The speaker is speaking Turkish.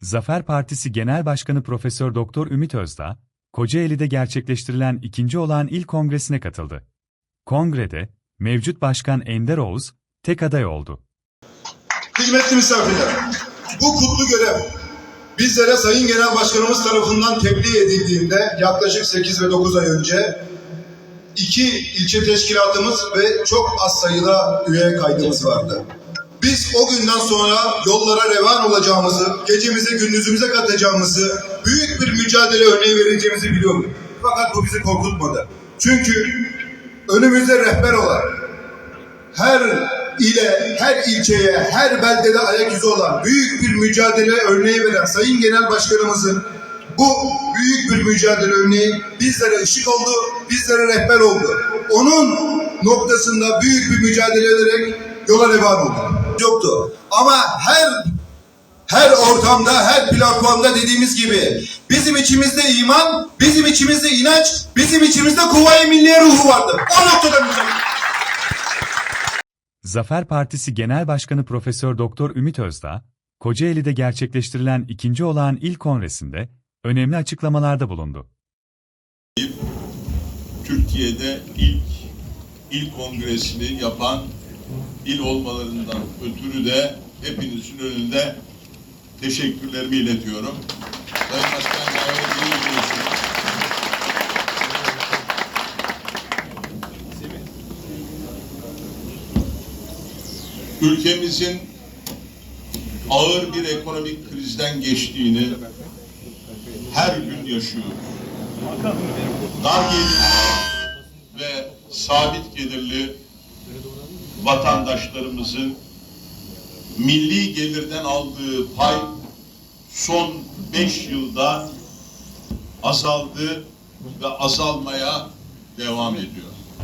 Zafer Partisi Genel Başkanı Profesör Doktor Ümit Özdağ, Kocaeli'de gerçekleştirilen ikinci olan il kongresine katıldı. Kongrede, mevcut başkan Ender Oğuz, tek aday oldu. Kıymetli misafirler, bu kutlu görev bizlere Sayın Genel Başkanımız tarafından tebliğ edildiğinde yaklaşık 8 ve 9 ay önce iki ilçe teşkilatımız ve çok az sayıda üye kaydımız vardı. Biz o günden sonra yollara revan olacağımızı, gecemize gündüzümüze katacağımızı, büyük bir mücadele örneği vereceğimizi biliyorduk. Fakat bu bizi korkutmadı. Çünkü önümüzde rehber olan, her ile, her ilçeye, her beldede ayak izi olan büyük bir mücadele örneği veren Sayın Genel Başkanımızın bu büyük bir mücadele örneği bizlere ışık oldu, bizlere rehber oldu. Onun noktasında büyük bir mücadele ederek yola revan oldu. Yoktu. Ama her her ortamda, her platformda dediğimiz gibi bizim içimizde iman, bizim içimizde inanç, bizim içimizde kuvvayi milliye ruhu vardır. O noktada. Zafer Partisi Genel Başkanı Profesör Doktor Ümit Özdağ, Kocaeli'de gerçekleştirilen ikinci olağan il kongresinde önemli açıklamalarda bulundu. Türkiye'de ilk il kongresini yapan il olmalarından ötürü de hepinizin önünde teşekkürlerimi iletiyorum. Sayın Başkan ediyorsunuz. Ülkemizin ağır bir ekonomik krizden geçtiğini her gün yaşıyoruz dar gelirli ve sabit gelirli vatandaşlarımızın milli gelirden aldığı pay son beş yılda azaldı ve azalmaya devam ediyor.